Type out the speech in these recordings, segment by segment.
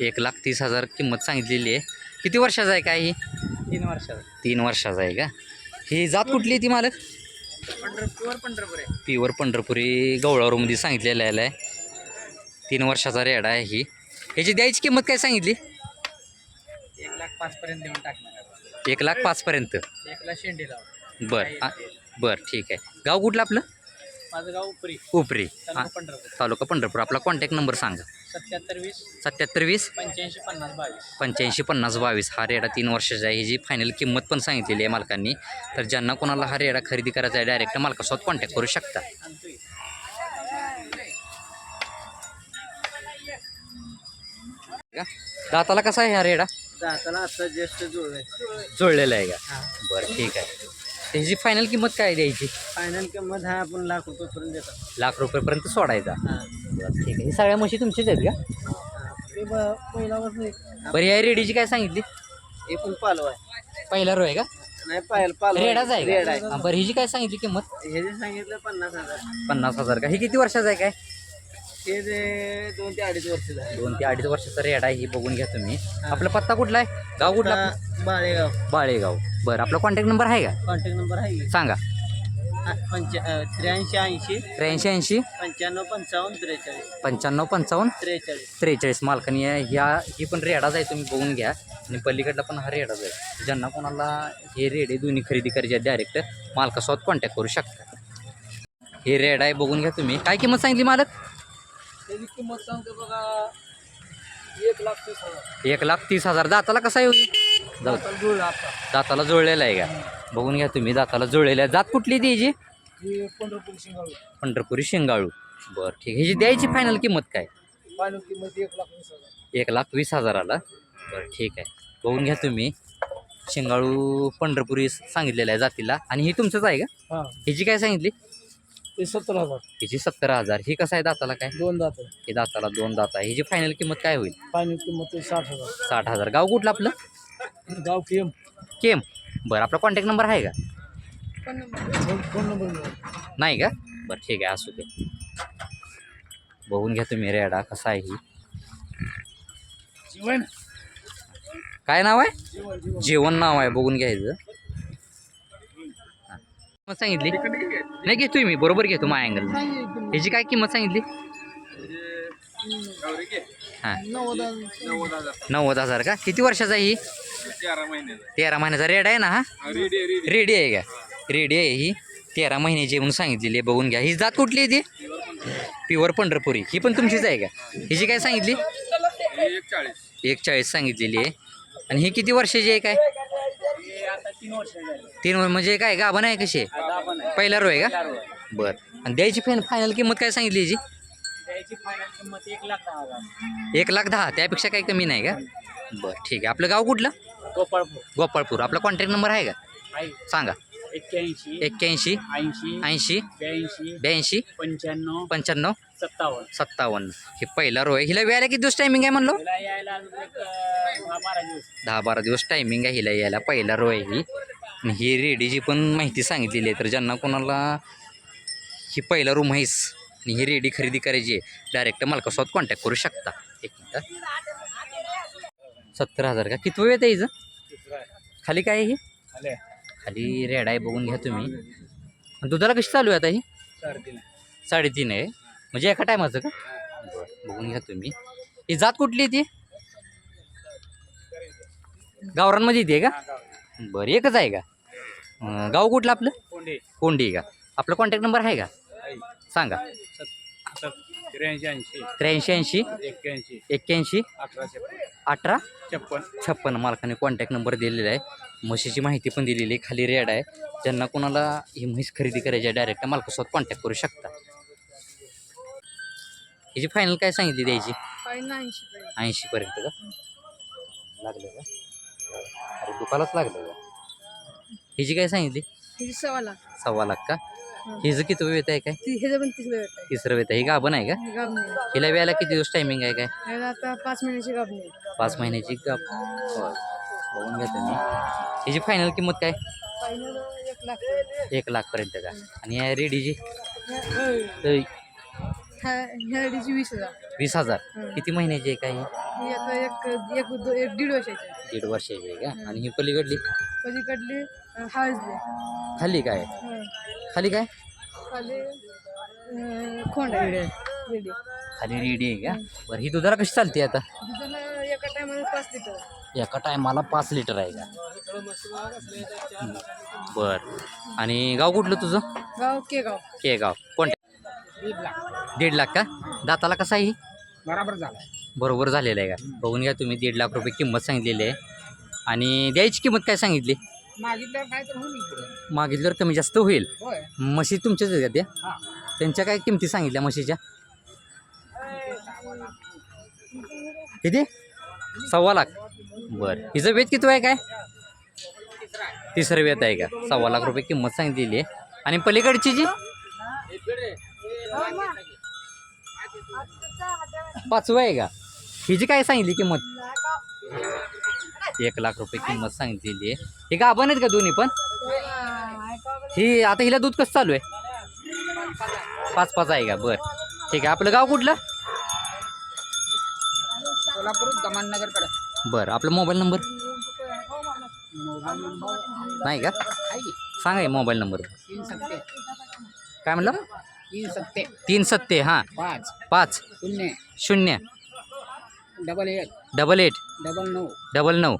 एक लाख तीस हजार किंमत सांगितलेली आहे. किती वर्षाचा आहे काय ही? तीन वर्षाचा. तीन वर्षाचा आहे का? ही जात कुठली आहे ती मालक? पंढरपूर पंढरपूर. आहे प्युअर पंढरपुरी गवळावरमध्ये सांगितलेलं आहे. तीन वर्षाचा रेडा आहे ही. ह्याची द्यायची किंमत काय सांगितली? एक लाख पाच पर्यंत देऊन टाकणार आहे. एक लाख पाचपर्यंत एक लाख शेंडी लाव बरं आ- बरं ठीक आहे. गाव कुठलं आपलं? माझं गाव उपरी पंढरपूर. तालुका पंढरपूर. आपला कॉन्टॅक्ट नंबर सांगा. सत्याहत्तर वीस सत्याहत्तर वीस पंच्याऐंशी पन्नास बावीस. पंच्याऐंशी पन्नास बावीस. हा रेडा तीन वर्षाचा आहे. ही फायनल किंमत पण सांगितलेली आहे मालकांनी. तर ज्यांना कोणाला हा रेडा खरेदी करायचा आहे डायरेक्ट मालकासोबत कॉन्टॅक्ट करू शकता का दाताला कसा आहे हा रेडा? दाताला आता ज्येष्ठ जुळले जुळलेला आहे का? बरं ठीक आहे. त्याची फायनल किंमत काय द्यायची? फायनल किंमत हा आपण लाख रुपये पर्यंत देतात. लाख रुपयेपर्यंत सोडायचा. बरं ठीक आहे. ही सगळ्या म्हशी तुमचीच आहेत का? ते ब- नाही बरं या रेडीची काय सांगितली? हे पण पालव आहे. पहिला रो आहे का? नाही पायल पालव रेडाच आहे रेड का आहे. हा, बरं हिची काय सांगितली किंमत? हे जे सांगितलं पन्नास हजार. पन्नास हजार का? ही किती वर्षाचं आहे काय? ते जे दोन ते अडीच वर्ष झाले. दोन ते अडीच वर्षाचा रेडा आहे ही बघून घ्या तुम्ही. आपला पत्ता कुठला आहे? गाव कुठला आपलं? आता बाळेगाव. बाळेगाव. बरं आपला कॉन्टॅक्ट नंबर आहे का? कॉन्टॅक्ट नंबर आहे. सांगा. त्र्याऐंशी ऐंशी. त्र्याऐंशी ऐंशी. पंच्याण्णव पंचावन्न त्रेचाळीस. पंच्याण्णव पंचावन्न त्रेचाळीस. त्रेचाळीस. मालकानी आहे. ह्या ही पण रेडाच आहे तुम्ही बघून घ्या. आणि पलीकडला पण हा रेडाच आहे. ज्यांना कोणाला हे रेडे दोन्ही खरेदी करायचे डायरेक्ट मालकासोबत कॉन्टॅक्ट करू शकता. हे रेड आहे बघून घ्या तुम्ही. काय किंमत सांगितली मालक? त्याची किंमत सांगतो बघा एक लाख तीस हजार. एक लाख तीस हजार. दाताला कसा येऊ? जाऊ आता जुळलं आता. दाताला जुळलेला आहे का? बघून घ्या तुम्ही दाताला जुळलेला आहे. जात कुठली द्यायची ही पंढरपूर शिंगावी पंढरपुरी शेंगाळू. बरं ठीक आहे. ह्याची द्यायची फायनल किंमत काय? फायनल किंमत एक लाख वीस हजार. एक लाख वीस हजाराला? बरं ठीक आहे. बघून घ्या तुम्ही. शेंगाळू पंढरपुरी सांगितलेलं आहे जातीला. आणि ही तुमचंच आहे का? हां. ह्याची काय सांगितली? ते सत्तर हजार. ह्याची सत्तर हजार. ही कसं आहे दाताला काय? दोन दात हे दाताला दोन दात आहे. ह्याची फायनल किंमत काय होईल? फायनल किंमत साठ हजार. साठ हजार. गाव कुठलं आपलं? गाव केम. केम. बरं आपला कॉन्टॅक्ट नंबर आहे का? फोन नंबर मिळेल नाही का? बरं ठीक आहे. असू दे. बघून घ्या तुम्ही रेडा कसा आहे ही. काय नाव आहे? जेवण नाव आहे. बघून घ्यायचं किंमत सांगितली? नाही घेतोय मी बरोबर घेतो माझ्या अँगल ह्याची काय किंमत सांगितली? हां. नव्वद हजार. का? किती वर्षाचा आहे ही? तेरा महिन्याचा रेड आहे ना हा? रेडी आहे का? रेडी आहे ही. तेरा महिन्याची म्हणून सांगितलेली आहे बघून घ्या. ही जात कुठली आहे ती? प्युअर पंढरपुरी. ही पण तुमचीच आहे का? हिची काय सांगितली? एक चाळीस सांगितलेली आहे. आणि ही किती वर्षाची आहे काय? तीन वर्ष म्हणजे काय गाभण आहे कशी? पहिला रो आहे का. बरं. आणि द्यायची फायनल फायनल किंमत काय सांगितली किंमत एक लाख दहा त्यापेक्षा काही कमी नाही का? बरं ठीक आहे. आपलं गाव कुठलं? गोपाळपूर. गोपाळपूर. आपला कॉन्टॅक्ट नंबर आहे का? सांगा. एक्क्याऐंशी एक्क्याऐंशी ऐंशी ऐंशी ब्याऐंशी ब्याऐंशी पंच्याण्णव पंच्याण्णव सत्तावन्न. सत्तावन्न. हे पहिला रो आहे. हिला वेळेला किती दिवस टायमिंग आहे म्हणलो? त्याला यायला अजून एक अं, दहा बारा दिवस. दहा बारा दिवस टायमिंग आहे हिला यायला. पहिला रो आहे ही. आणि ही रेडीची पण माहिती सांगितलेली आहे. तर ज्यांना कोणाला ही पहिला रूम आहेस आणि ही रेडी खरेदी करायची आहे डायरेक्ट मालकासोबत कॉन्टॅक्ट करू शकता. एक मिनटं सत्तर हजार का? किती वेळ आहे हिचं खाली काय आहे ही? आले खाली रेड आहे बघून घ्या तुम्ही. दुधाला कशी चालू आहे आता ही? साडेतीन साडेतीन आहे. म्हणजे एका टायमाचं का? बरं बघून घ्या तुम्ही. ही जात कुठली ती? गावरांमध्ये येते का? बरं एकच आहे का? गाव कुठलं आपलं? कोंडे कोंडी आहे का? आपला कॉन्टॅक्ट नंबर आहे का? सांगा. त्र्याऐंशी ऐंशी. त्र्याऐंशी ऐंशी? एक्क्याऐंशी. एक्क्याऐंशी? अठराशे अठरा? छप्पन. छप्पन. मालकाने कॉन्टॅक्ट नंबर दिलेला आहे. म्हशीची माहिती पण दिलेली आहे. खाली रेड आहे. ज्यांना कोणाला ही म्हैस खरेदी करायची आहे डायरेक्ट मालकासोबत कॉन्टॅक्ट करू शकता. हिची फायनल काय सांगितली द्यायची? ऐंशी ऐंशीपर्यंत का? लागलं का? अरे दुकानाच लागलं का? हिची काय सांगितली? सव्वा लाख. सव्वा लाख का? हिचं किती वेळ आहे काय? पण तिसरं वेळ तिसरं ही गाभण आहे का? गाभणी. हिला वेळेला किती दिवस टायमिंग आहे काय? आता पाच महिन्याची गाभणी पाच महिन्याची गाभ होय. बघून घ्या तुम्ही. हिची फायनल किंमत काय? फायनल एक लाख. एक लाखपर्यंत का? आणि या रेडीची? ह्या- तर ह्या ह्या अडीची वीस हजार. वीस हजार. किती महिन्याची आहे काय ही? आता एक एक दो- एक दीड वर्षाची आहे. दीड वर्षाची आहे का? आणि ही पलीकडली? पलीकडली अं, खाली काय? हं. खाली काय? खाली खोंड रेडी खाली रेडी आहे का? बरं ही दुधाला कशी चालते आता? एका टायमाला पाच लिटर. एका टायमाला पाच लिटर आहे का? बर. आणि गाव कुठलं तुझं? गाव केगाव. के गाव कोणत्या दीड लाख का? दाताला कसा आहे ही? बराबर झाला. बरोबर झालेलं आहे का? बघून घ्या तुम्ही दीड लाख रुपये किंमत सांगितलेली आहे. आणि द्यायची किंमत काय सांगितली? मागितल्यावर काय तर होईल पुढे मागितल्यावर कमी जास्त होईल. होय. म्हशी तुमच्याच आहेत का त्या? हा. त्यांच्या काय किमती सांगितल्या म्हशीच्या? किती? सव्वा लाख. बरं. हिचं वेत किती आहे काय? तिसरं वेत आहे का? सव्वा लाख रुपये किंमत सांगितलेली आहे. आणि पलीकडची जी? पाचवं आहे का? हिची काय सांगितली किंमत? एक लाख रुपये किंमत सांगितलेली आहे. हे गाभण आहेत का दोन्ही पण? ही आता हिला दूध कसं चालू आहे? पाच पाच आहे का? बरं. ठीक आहे. आपलं गाव कुठलं? सोलापूर दमाननगरकडे. बरं. आपला मोबाईल नंबर? नाही का? सांगा मोबाईल नंबर. काय म्हणलं तीन सत्ते. तीन सत्ते हां. पाच. पाच. शून्य. शून्य. डबल एक. Double eight? डबल नऊ. डबल नऊ.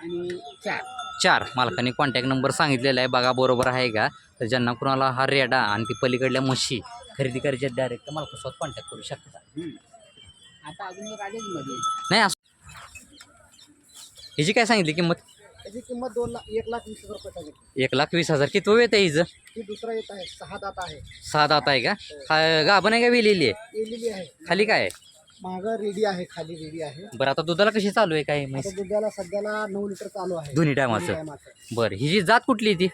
आणि चार. चार. मालकाने कॉन्टॅक्ट नंबर सांगितलेला आहे. बघा बरोबर आहे का? तर ज्यांना कुणाला हा रेडा आणि ती पलीकडल्या म्हशी खरेदी करायच्या डायरेक्ट मालकासोबत कॉन्टॅक्ट करू शकता. आता अजून एक आलेच मध्ये नाही असं. हिची काय सांगितली किंमत? त्याची किंमत दोन लाख एक लाख वीस हजार रुपये सांगितली. एक लाख वीस हजार. किती येत आहे हिचं? ही दुसरा येत आहे. सहा दात आहे. सहा दात आहे का? हा. गाभण आहे का वेलेली आहे? येलेली आहे. खाली काय आहे? मागं रेडी आहे खाली रेडी आहे. बरं आता दुधाला कशी चालू आहे काय म्हैस? आता दुधाला सध्याला नऊ लिटर चालू आहे. दोन्ही टायमाचं? टायमाचं. बरं ही जी जात कुठली ती?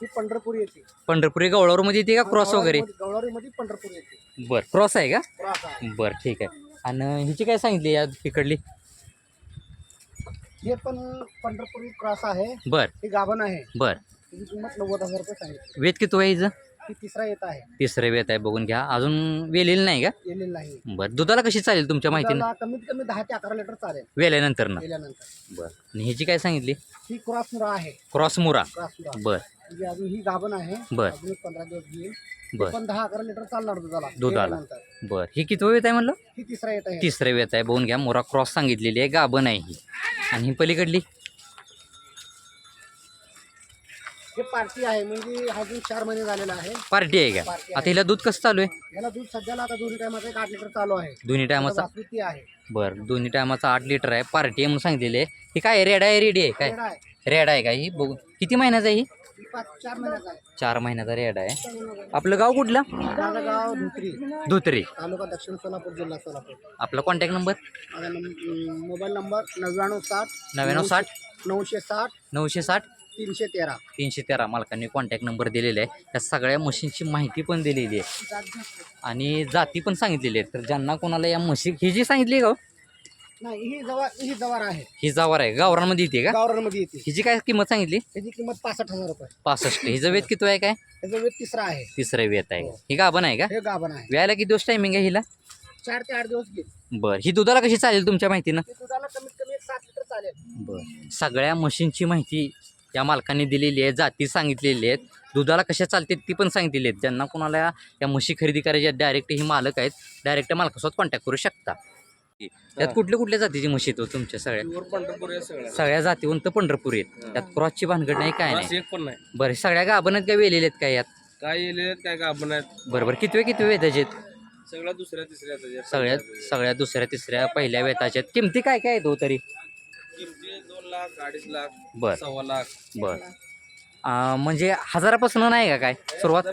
ही पंढरपूर येते पंढरपुरी गवळावरमध्ये येते का क्रॉस वगैरे? गवळारीमध्ये पंढरपूर येते. बरं क्रॉस आहे का? आहे. बरं ठीक आहे. आणि हिची काय सांगितली या तिकडली हे पण पंढरपुरी क्रॉस आहे. बरं. हे गाभण आहे. बरं. त्याची किंमत नव्वद हजार रुपये सांगितली. वेत किती आहे हिचं? ही तिसरा येत आहे. तिसरं वेत आहे बघून घ्या. अजून वेलेलं नाही का? येलेलं नाही. बरं दुधाला कशी चालेल तुमच्या माहितीनं? दुधाला कमीत कमी दहा ते अकरा लिटर चालेल. वेल्यानंतर ना? गेल्यानंतर बरं. आणि हिची काय सांगितली? ही क्रॉस मुरा आहे. क्रॉस मुरा. क्रॉस मुरा. बरं. म्हणजे अजून ही गाभण आहे. बर. अजून एक पंधरा दिवस घेईल. बर. पण दहा अकरा लिटर चालणार दुधाला. दुधाला. गेल्यानंतर. बरं. ही किती वेत आहे म्हणलं? ही तिसरा येत आहे. तिसरं वेत आहे. बघून घ्या. मोरा क्रॉस सांगितलेली आहे. गाभण आहे ही. आणि ही पलीकडली? हे पार्टी आहे म्हणजे अजून चार महिने झालेला आहे. पार्टी आहे का? पार्टी आता हिला दूध कसं चालू आहे? याला दूध सध्याला आता दोन्ही टायमाचं एक आठ लिटर चालू आहे. दोन्ही टायमाचा? वासुकी आहे. बरं दोन्ही टायमाचा आठ लिटर आहे. पार्टी आहे म्हणून सांगितलेली आहे. ही काय रेड आहे रेडी आहे काय? रेड आहे. रेड आहे का ही? बघू. किती महिन्याचा आहे ही? ही पाच चार महिन्याचा आहे. चार महिन्याचा रेड आहे. आपलं गाव कुठलं? माझं गाव धुत्री. धुतरी. तालुका दक्षिण सोलापूर जिल्हा सोलापूर. आपला कॉन्टॅक्ट नंबर माझा मोबाईल नंबर नव्याण्णव साठ नव्याण्णव साठ. नऊशे साठ. नऊशे साठ. तीनशे तेरा. तीनशे तेरा मालकांनी कॉन्टॅक्ट नंबर दिलेला आहे त्या सगळ्या मशीनची माहिती पण दिलेली आहे. आणि जाती पण सांगितलेली आहेत. तर ज्यांना कोणाला या म्हशी ही जी सांगितली का हो? नाही ही जवार ही जवार आहे. ही जावर आहे. गावरांमध्ये येते का? गावरानमध्ये येते. हिची काय किंमत सांगितली? त्याची किंमत पासष्ट हजार रुपये. पासष्ट. हिचं वेत किती आहे काय? त्याचा वेट तिसरा आहे. तिसरं वेत आहे. ही. गाभण आहे का? हे गाभण आहे. व्यायला किती दिवस टायमिंग आहे हिला? चार ते आठ दिवस घेईल बरं. ही दुधाला कशी चालेल तुमच्या माहितीनं? दुधाला कमीत कमी एक सात लिटर चालेल. बरं. सगळ्या मशीनची माहिती या मालकांनी दिलेली आहे जाती सांगितलेली आहेत. दुधाला कशा चालते ती पण सांगितलेली आहेत. ज्यांना कोणाला या म्हशी खरेदी करायच्या डायरेक्ट ही मालक आहेत डायरेक्ट मालकासोबत कॉन्टॅक्ट करू शकता. त्यात कुठल्या कुठल्या जातीची म्हशी आहेत हो तुमच्या सगळ्या? सगळ्या. जातीवंत पंढरपूर आहेत. त्यात क्रॉसची भानगड नाही काय नाही. बरं सगळ्या गाभण आहेत काय वेलेले आहेत काय यात? काय येले काय गाभण आहेत? बरोबर कितवे कितवे वेताचे आहेत? सगळ्या दुसऱ्या तिसऱ्या. सगळ्यात सगळ्या दुसऱ्या तिसऱ्या पहिल्या वेताच्या किमती काय काय आहेत हो तरी? लाख अडीच लाख बर. सव्वा लाख. बर. म्हणजे हजारापासून नाही का काय सुरुवात.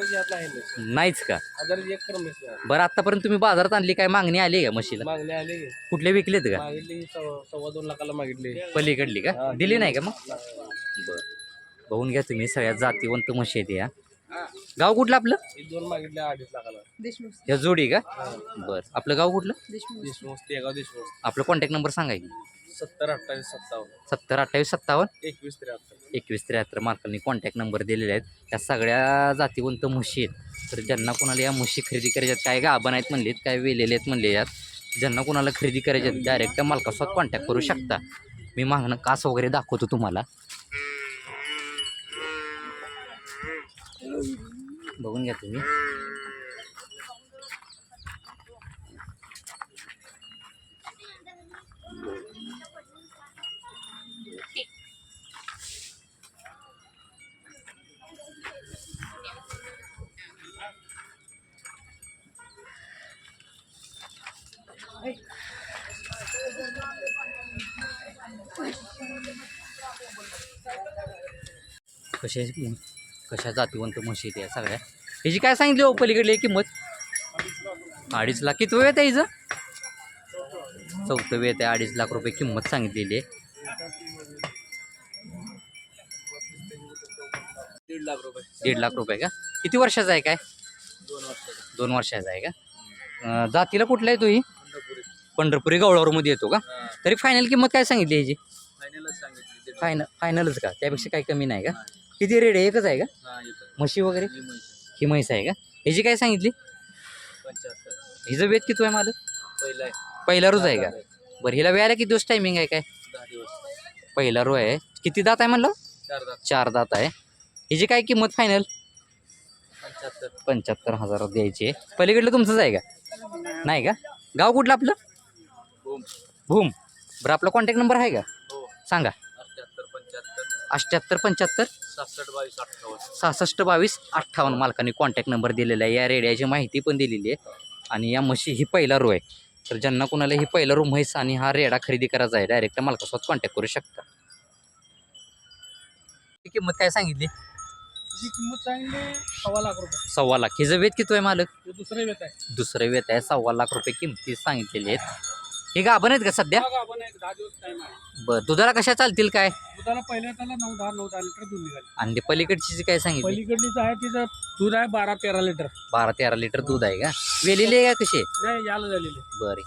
नाहीच का? एक आहे. बरं आतापर्यंत तुम्ही बाजारात आणली काय? मागणी आली का म्हशीला? मागणी आली. कुठले विकलेत का? मागितली सव्वा सव्वा दोन लाखाला मागितली. पलीकडली का? दिली. नाही का मग? बर. बघून घ्या तुम्ही सगळ्या जातीवंत म्हशी आहेत या. गाव कुठलं आपलं? ही दोन मागितले अडीच लाखाला. देशमुख. या जोडी का? बर. आपलं गाव कुठलं? देशमुख. देशमुख तेगाव देशमुख. आपलं कॉन्टॅक्ट नंबर सांगा की. सत्तर अठ्ठावीस सत्तावन्न. सत्तर अठ्ठावीस सत्तावन्न? एकवीस त्र्याहत्तर. एकवीस त्र्याहत्तर मार्कांनी कॉन्टॅक्ट नंबर दिलेले आहेत. त्या सगळ्या जातीवंत म्हशी आहेत. तर ज्यांना कोणाला या म्हशी खरेदी करायच्यात काय गाभण आहेत म्हणलेत काय वेलेले आहेत म्हणले यात ज्यांना कोणाला खरेदी करायचे डायरेक्ट मालकासोबत कॉन्टॅक्ट करू शकता. मी मागणं कास वगैरे दाखवतो तुम्हाला. बघून घ्या तुम्ही कशा कशा जातीवंत म्हशी त्या सगळ्या. ह्याची काय सांगितली हो पलीकडली किंमत? अडीच लाख. किती वेळ आहे हिचं? चौथं वेळ आहे अडीच लाख रुपये किंमत सांगितलेली आहे. दीड लाख रुपये दीड लाख रुपये का? किती वर्षाचा आहे काय? दोन वर्षाचा आहे का? जातीला कुठला आहे तो ही पंढरपुरी गवळावरमध्ये येतो का? तरी फायनल किंमत काय सांगितली ह्याची? फायनल फायनलच का? त्यापेक्षा काही कमी नाही का? किती रेट आहे एकच आहे का? हा म्हशी वगैरे? ही म्हैस ही म्हैस आहे का? ह्याची काय सांगितली? पंच्याहत्तर. हिचं वेद किती आहे मला पहिला आहे. पहिला रोज आहे का? बरं हिला वेळाला किती दिवस टायमिंग आहे काय? दहा दिवस. पहिला रो आहे. किती दात आहे म्हणलं? चार दात. चार दात आहे. हिची काय किंमत फायनल पंच्याहत्तर. पंच्याहत्तर हजारात द्यायची आहे. पलीकडलं तुमचंच आहे का? नाही का? गाव कुठलं आपलं? भूम. बरं आपला कॉन्टॅक्ट नंबर आहे का? हो. सांगा. अठ्ठ्याहत्तर पंच्याहत्तर? सहासष्ट बावीस अठ्ठावन्न. मालकाने कॉन्टॅक्ट नंबर दिलेला आहे. या रेडियाची माहिती पण दिलेली आहे. आणि या म्हशी ही पहिला रो आहे. तर ज्यांना कोणाला ही पहिला रो म्हैस आणि हा रेडा खरेदी करायचा आहे डायरेक्ट मालकासोबत कॉन्टॅक्ट करू शकता. ही किंमत काय सांगितली? त्याची किंमत सांगितली सव्वा लाख रुपये. सव्वा लाख. हिचं वेत किती आहे मालक? हे दुसरं वेत आहे. दुसरं वेत आहे. सव्वा लाख रुपये किमती सांगितलेले आहेत. हे गाभण आहेत का सध्या? बघा आपण एक दहा दिवस टाइम आहे. बरं दुधाला कशा चालतील काय? दुधाला पहिल्या त्याला नऊ दहा नऊ दहा लिटर दूध निघाले. आणि ते पलीकडची जी काय सांगितली? आहे तिचं दूध आहे बारा तेरा लिटर. बारा तेरा लिटर दूध आहे का? वेलेली आहे का कशी? नाही याला झालेली. बरं.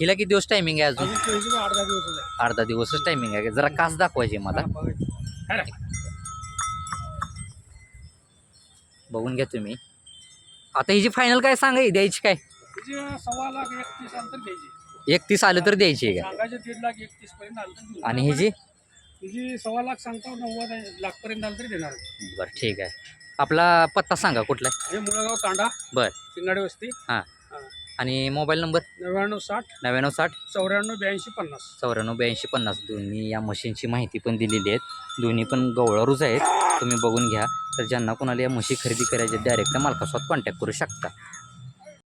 हिला किती दिवस टायमिंग आहे अजून? अजून चोवीस आठ दहा दिवस आहे अर्धा दिवसच टायमिंग आहे जरा कास दाखवायची मला. बघून घ्या तुम्ही. आता हिची फायनल काय सांगा ही द्यायची काय? तिची सव्वा लाख एकतीस अंतर घ्यायची एकतीस आलं तर द्यायची आहे का? सांगायचे दीड लाख एकतीस पर्यंत आलं तर देऊ. आणि हिची तिची सव्वा लाख सांगतो नव्वद लाख पर्यंत आलं तरी देणार बरं ठीक आहे. आपला पत्ता सांगा कुठला आहे? हे मुळगाव तांडा बरं. शिंगाडे वस्ती. आणि मोबाईल नंबर? नव्याण्णव साठ नव्याण्णव साठ. चौऱ्याण्णव ब्याऐंशी पन्नास. चौऱ्याण्णव ब्याऐंशी पन्नास. दोन्ही या मशीनची माहिती पण दिलेली आहेत. दोन्ही पण गवळारूच आहेत. तुम्ही बघून घ्या. तर ज्यांना कोणाला या म्हशी खरेदी करायच्या डायरेक्ट मालकासोबत कॉन्टॅक्ट करू शकता.